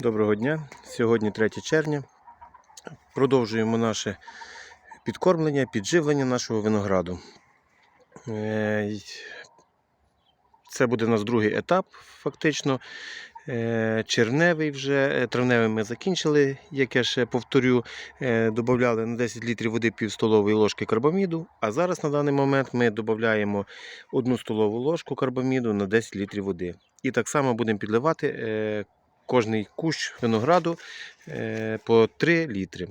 Доброго дня. Сьогодні 3 червня. Продовжуємо наше підкормлення, підживлення нашого винограду. Е, Це буде у нас другий етап, фактично. Е, Червневий вже, е, травневий ми закінчили, як я ще повторю, додавали на 10 літрів води пів столової ложки карбаміду. А зараз на даний момент ми додаємо 1 столову ложку карбаміду на 10 літрів води. І так само будемо підливати кожний кущ винограду е, по 3 літри.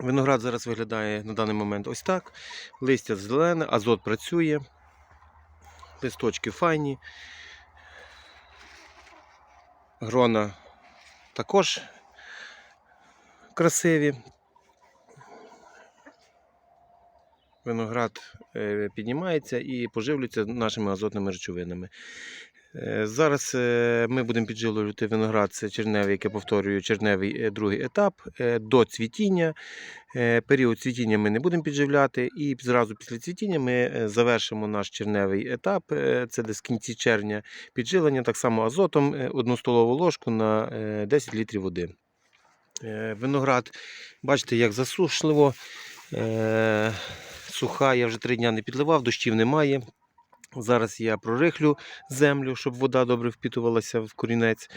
Виноград зараз виглядає на даний момент ось так. Листя зелене, азот працює, листочки файні. Грона також красиві. Виноград е, піднімається і поживлюється нашими азотними речовинами. Е, Зараз е, ми будемо підживлювати виноград, це черневий, як я повторюю, черневий е, другий етап до цвітіння. Період цвітіння ми не будемо підживляти, і зразу після цвітіння ми завершимо наш черневий етап, це десь в кінці червня підживлення, так само азотом, одну столову ложку на е, 10 літрів води. Виноград, бачите, як засушливо, суха, я вже три дні не підливав, дощів немає. Зараз я прорихлю землю, щоб вода добре впітувалася в корінець.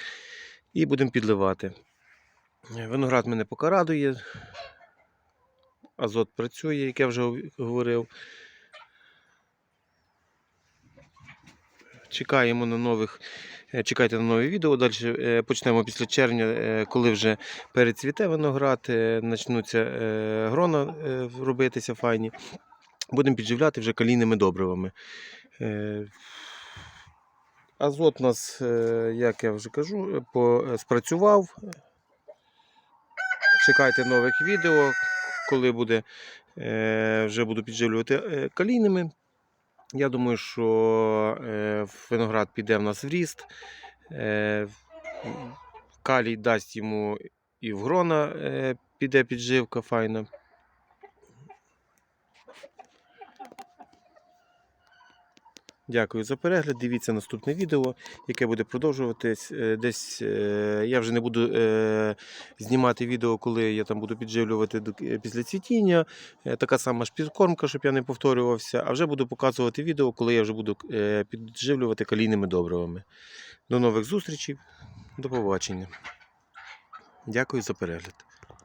І будемо підливати. Е, Виноград мене поки радує. Азот працює, як я вже говорив. Чекаємо на нових. е, Чекайте на нові відео. Далі е, почнемо після червня, коли вже перецвіте виноград, почнуться грона робитися файні. Будемо підживляти вже калійними добривами. Е, Азот у нас, е, як я вже кажу, е, спрацював. Чекайте нових відео, коли буде, вже буду підживлювати калійними. Я думаю, що виноград піде в нас в ріст. Калій дасть йому і в грона піде підживка файна. Дякую за перегляд. Дивіться наступне відео, яке буде продовжуватись. Е, Десь е, я вже не буду е, знімати відео, коли я там буду підживлювати після цвітіння. Така сама ж підкормка, щоб я не повторювався. А вже буду показувати відео, коли я вже буду підживлювати калійними добривами. До нових зустрічей. До побачення. Дякую за перегляд.